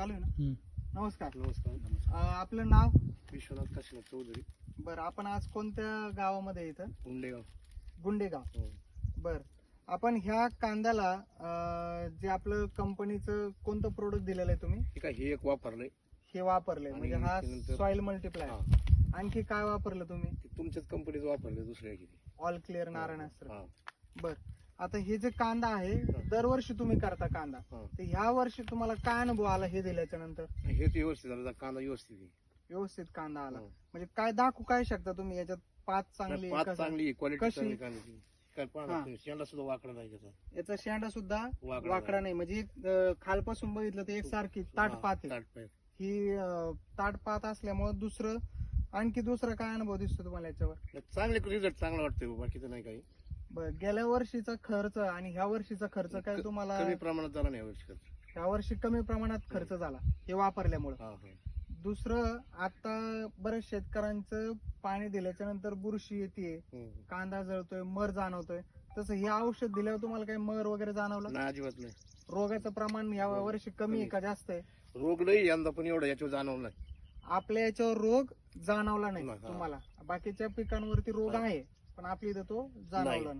चालू आहे ना. नमस्कार. नमस्कार. अं, आपलं नाव? विश्वनाथ काशीनाथ चौधरी. बरं आपण आज कोणत्या गावामध्ये आहे इथं? उंडेगाव गुंडेगाव. हो. बर आपण ह्या कांद्याला अं, जे आपलं कंपनीचं कोणतं प्रोडक्ट दिलेलं आहे तुम्ही? हे काय हे एक वापरलंय. हे वापरले आणि म्हणजे हा त्यानंतर- सॉइल मल्टिप्लाय हा. आणखी काय वापरलं तुम्ही? ते तुमच्याच कंपनीचं वापरलंय दुसऱ्या किती ऑल क्लिअर नारायणास्त्र हा. बर. आता हे जे कांदा आहे दरवर्षी तुम्ही करता कांदा हा. तर ह्या वर्षी तुम्हाला काय अनुभव आला हे दिल्याच्या नंतर हेच व्यवस्थित झालं कांदा व्यवस्थित आहे. व्यवस्थित कांदा आला हो. म्हणजे काय दाखवू काय शकता तुम्ही याच्यात पाच चांगली नाही, पात कसं? चांगली क्वालिटी कशी? चांगली कांद्याची काय हा. पाहणार तुम्ही शेंडा सुद्धा वाकडा नाही त्याचा याचा शेंडा सुद्धा वाकडा वाकडा नाही म्हणजे एक, अं, खालपासून बघितलं तर एक सारखी ताट हा, पात ताटपात. ही अं, ताट पात असल्यामुळे दुसरं आणखी दुसरा काय अनुभव दिसतो तुम्हाला याच्यावर चांगले रिझल्ट चांगला वाटतोय बाकीचं नाही काही बरं गेल्या वर्षीचा खर्च आणि ह्या वर्षीचा खर्च काय तुम्हाला कमी प्रमाणात झाला नाही यावर्षी खर्च. ह्या वर्षी कमी प्रमाणात खर्च झाला हे वापरल्यामुळे हा हा दुसरं आता बऱ्याच शेतकऱ्यांचं पाणी दिल्याच्या नंतर बुरशी येते हम्म. कांदा जळतोय मर जाणवतोय तसं हे औषध दिल्यावर तुम्हाला काही मर वगैरे जाणवलं नाही अजिबात नाही रोगाचं प्रमाण या वर्षी कमी आहे. का जास्त आहे रोग नाही यंदा पण एवढं याच्यावर जाणवलं नाही आपल्या याच्यावर रोग जाणवला नाही नाही, हा. तुम्हाला बाकीच्या पिकांवरती रोग हा. आहे पण आपल्या इथं तो जाणवला नाही. नाही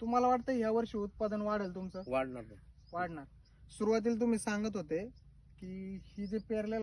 तुम्हाला वाटतं या वर्षी उत्पादन वाढेल तुमचं? वाढणार नाही. वाढणार. सुरुवातीला तुम्ही सांगत होते की ही जे पेरलेलं